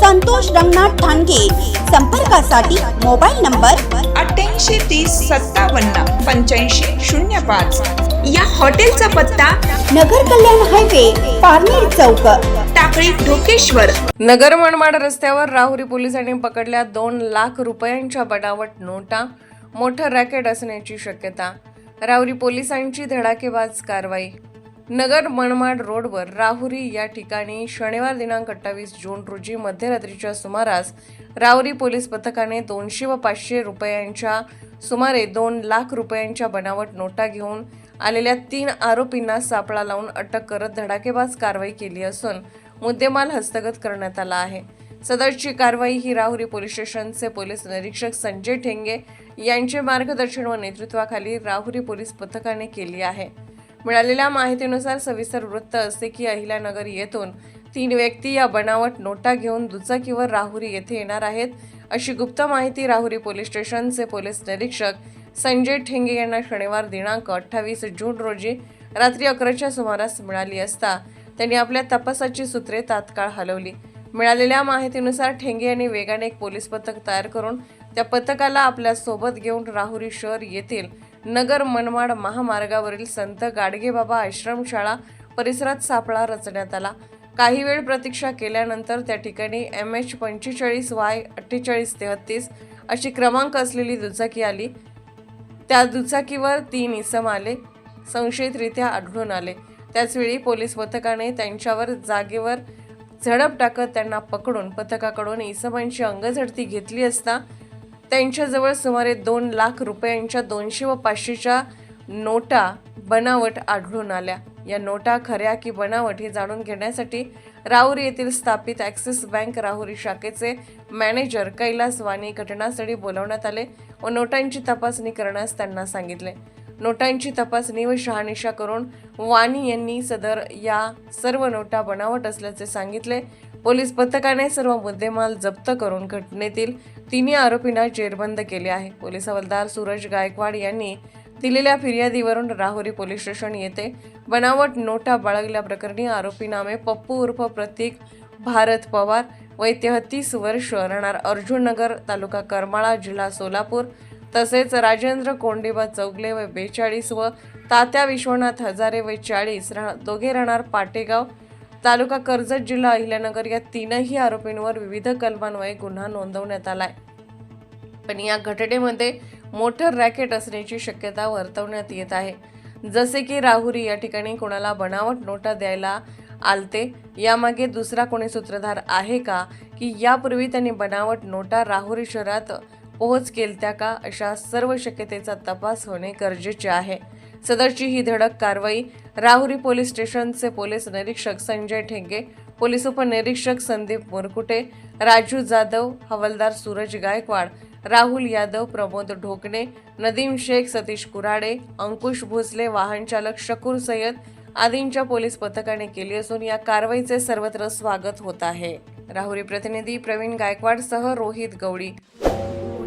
संतोष रंगनाथ ठाणगे. संपर्कासाठी mobile number अठ्ठ्याऐंशी तीस सत्तावन्न पंच्याऐंशी शून्य पाच. या हॉटेलचा पत्ता नगर कल्याण हायवे पारनेर चौक. टाकळी ढोकेश्वर. नगर मनमाड रस्त्यावर राहुरी पोलिसांनी पकडल्या दोन लाख रुपयांच्या बनावट नोटा. मोठं रॅकेट असण्याची शक्यता. राहुरी पोलिसांची धडाकेबाज कारवाई. नगर मनमाड रोडवर राहुरी या ठिकाणी शनिवार दिनांक अठ्ठावीस जून रोजी मध्यरात्रीच्या सुमारास राहुरी पोलीस पथकाने दोनशे व पाचशे रुपयांच्या सुमारे दोन लाख रुपयांच्या बनावट नोटा घेऊन आलेल्या तीन आरोपींना सापळा लावून अटक करत धडाकेबाज कारवाई केली असून मुद्देमाल हस्तगत करण्यात आला आहे. सदरची कारवाई ही राहुरी पोलीस स्टेशनचे पोलीस निरीक्षक संजय ठेंगे यांचे मार्गदर्शन व नेतृत्वाखाली राहुरी पोलीस पथकाने केली आहे. मिळालेल्या माहितीनुसार सविस्तर वृत्त असे की अहिल्यानगर येथून तीन व्यक्ती या बनावट नोटा घेऊन दुचाकीवर राहुरी येथे येणार आहेत. अशी गुप्त माहिती राहुरी पोलीस स्टेशनचे पोलीस निरीक्षक संजय ठेंगे यांना शनिवार दिनांक अठ्ठावीस जून रोजी रात्री अकराच्या सुमारास मिळाली असता त्यांनी आपल्या तपासाची सूत्रे तात्काळ हलवली. मिळालेल्या माहितीनुसार ठेंगे यांनी वेगाने एक पोलीस पथक तयार करून त्या पथकाला आपल्यासोबत घेऊन राहुरी शहर येथील नगर मनमाड महामार्गावरील संत गाडगेबाबा आश्रमशाळा परिसरात सापळा रचण्यात आला. काही वेळ प्रतीक्षा केल्यानंतर त्या ठिकाणी एम एच पंचेचाळीस वाय अठ्ठेचाळीस तेहतीस अशी क्रमांक असलेली दुचाकी आली. त्या दुचाकीवर तीन इसम आले. संशयितरित्या आढळून आले. त्याचवेळी पोलीस पथकाने त्यांच्यावर जागेवर झडप टाकत त्यांना पकडून पथकाकडून इसमांची अंगझडती घेतली असता त्यांच्याजवळ सुमारे दोन लाख रुपयांच्या दोनशे व पाचशेच्या नोटा बनावट आढळून आल्या. या नोटा खऱ्या की बनावट हे जाणून घेण्यासाठी राहुरी येथील स्थापित ॲक्सिस बँक राहुरी शाखेचे मॅनेजर कैलास वाणी घटनास्थळी बोलवण्यात आले व नोटांची तपासणी करण्यास त्यांना सांगितले. नोटांची तपासणी व शहानिशा करून वाणी यांनी सदर या सर्व नोटा बनावट असल्याचे सांगितले. पोलीस पथकाने सर्व मुद्देमाल जप्त करून घटनेतील तिन्ही आरोपींना जेरबंद केले आहे. पोलीस हवालदार सूरज गायकवाड यांनी दिलेल्या फिर्यादीवरून राहुरी पोलीस स्टेशन येथे बनावट नोटा बाळगल्याप्रकरणी आरोपीनामे पप्पू उर्फ प्रतीक भारत पवार वय तेहतीस वर्ष राहणार अर्जुननगर तालुका करमाळा जिल्हा सोलापूर तसेच राजेंद्र कोंडिबा चौगले वय बेचाळीस व तात्या विश्वनाथ हजारे वय चाळीस राह दोघे राहणार पाटेगाव तालुका कर्जत जिल्हा अहिल्यानगर या तीनही आरोपींवर विविध कलमान्वये गुन्हा नोंदवण्यात आलाय. पण या घटनेमध्ये मोठं रॅकेट असण्याची शक्यता वर्तवण्यात येत आहे. जसे की राहुरी या ठिकाणी कोणाला बनावट नोटा द्यायला आलते यामागे दुसरा कोणी सूत्रधार आहे का की यापूर्वी त्यांनी बनावट नोटा राहुरी शहरात पोहोच केलत्या का अशा सर्व शक्यतेचा तपास होणे गरजेचे आहे. सदरची ही धडक कारवाई. राहुरी पोलीस स्टेशनचे पोलीस निरीक्षक संजय ठेंगे पोलीस उपनिरीक्षक संदीप मुरकुटे राजू जाधव हवलदार सूरज गायकवाड राहुल यादव प्रमोद ढोकणे नदीम शेख सतीश कुराडे अंकुश भोसले वाहन चालक शकूर सय्यद आदींच्या पोलीस पथकाने केली असून या कारवाईचे सर्वत्र स्वागत होत आहे. राहुरी प्रतिनिधी प्रवीण गायकवाडसह रोहित गवडी